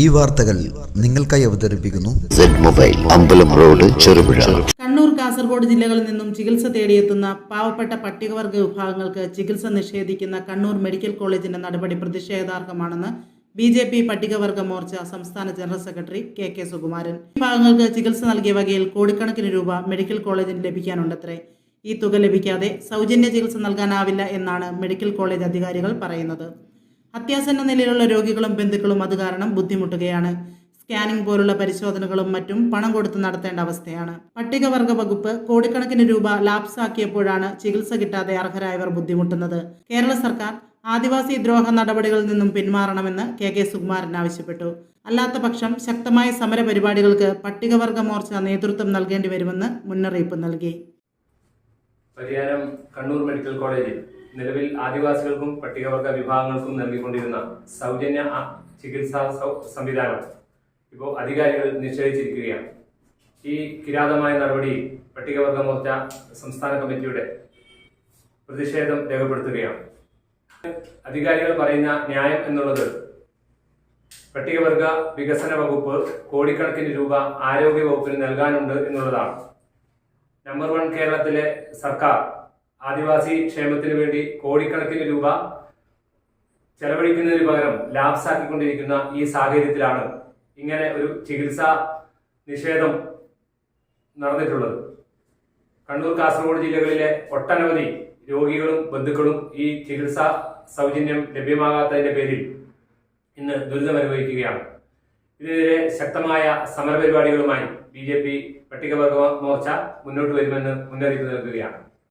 ഈ വാർത്തകൾ നിങ്ങൾക്കായി അവതരിപ്പിക്കുന്നു. മൊബൈൽ അമ്പലം റോഡ് ചെറുപുഴ. കണ്ണൂർ കാസർഗോഡ് ജില്ലകളിൽ നിന്നും ചികിത്സ തേടിയെത്തുന്ന പാവപ്പെട്ട പട്ടികവർഗ വിഭാഗങ്ങൾക്ക് ചികിത്സ നിഷേധിക്കുന്ന കണ്ണൂർ മെഡിക്കൽ കോളേജിന്റെ നടപടി പ്രതിഷേധാർഹമാണെന്ന് ബി ജെ പി പട്ടികവർഗ മോർച്ച സംസ്ഥാന general secretary K K Sukumaran. വിഭാഗങ്ങൾക്ക് ചികിത്സ നൽകിയ വകയിൽ കോടിക്കണക്കിന് രൂപ മെഡിക്കൽ കോളേജിന് ലഭിക്കാനുണ്ടത്രേ. ഈ തുക ലഭിക്കാതെ സൗജന്യ ചികിത്സ നൽകാനാവില്ല എന്നാണ് മെഡിക്കൽ കോളേജ് അധികാരികൾ പറയുന്നത്. അത്യാസന്ന നിലയിലുള്ള രോഗികളും ബന്ധുക്കളും അത് കാരണം ബുദ്ധിമുട്ടുകയാണ്. സ്കാനിംഗ് പോലുള്ള പരിശോധനകളും മറ്റും പണം കൊടുത്ത് നടത്തേണ്ട അവസ്ഥയാണ്. പട്ടികവർഗ വകുപ്പ് കോടിക്കണക്കിന് രൂപ ലാപ്സ് ആക്കിയപ്പോഴാണ് ചികിത്സ കിട്ടാതെ അർഹരായവർ ബുദ്ധിമുട്ടുന്നത്. കേരള സർക്കാർ ആദിവാസി ദ്രോഹ നടപടികളിൽ നിന്നും പിന്മാറണമെന്ന് കെ കെ സുകുമാരൻ ആവശ്യപ്പെട്ടു. അല്ലാത്ത പക്ഷം ശക്തമായ സമരപരിപാടികൾക്ക് പട്ടികവർഗ മോർച്ച നേതൃത്വം നൽകേണ്ടി വരുമെന്ന് മുന്നറിയിപ്പ് നൽകി. പരിയാരം കണ്ണൂർ മെഡിക്കൽ കോളേജിൽ നിലവിൽ ആദിവാസികൾക്കും പട്ടികവർഗ വിഭാഗങ്ങൾക്കും നൽകിക്കൊണ്ടിരുന്ന സൗജന്യ ചികിത്സാ സംവിധാനം ഇപ്പോൾ അധികാരികൾ നിശ്ചയിച്ചിരിക്കുകയാണ്. ഈ കിരാതമായ നടപടി പട്ടികവർഗ മോർച്ച സംസ്ഥാന കമ്മിറ്റിയുടെ പ്രതിഷേധം രേഖപ്പെടുത്തുകയാണ്. അധികാരികൾ പറയുന്ന ന്യായം എന്നുള്ളത് പട്ടികവർഗ വികസന വകുപ്പ് കോടിക്കണക്കിന് രൂപ ആരോഗ്യ വകുപ്പിന് നൽകാനുണ്ട് എന്നുള്ളതാണ്. നമ്പർ വൺ കേരളത്തിലെ സർക്കാർ. ആദിവാസി ക്ഷേമത്തിന് വേണ്ടി കോടിക്കണക്കിന് രൂപ ചെലവഴിക്കുന്നതിന് പകരം ലാപ്സ് ആക്കിക്കൊണ്ടിരിക്കുന്ന ഈ സാഹചര്യത്തിലാണ് ഇങ്ങനെ ഒരു ചികിത്സാ നിഷേധം നടന്നിട്ടുള്ളത്. കണ്ണൂർ കാസർഗോഡ് ജില്ലകളിലെ ഒട്ടനവധി രോഗികളും ബന്ധുക്കളും ഈ ചികിത്സാ സൗജന്യം ലഭ്യമാകാത്തതിന്റെ പേരിൽ ഇന്ന് ദുരിതമനുഭവിക്കുകയാണ്. ഇതിനെതിരെ ശക്തമായ സമരപരിപാടികളുമായി ബി ജെ പി പട്ടികവർഗ മോർച്ച മുന്നോട്ട് വരുമെന്ന് മുന്നറിയിപ്പ് നൽകുകയാണ്.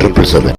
triple seven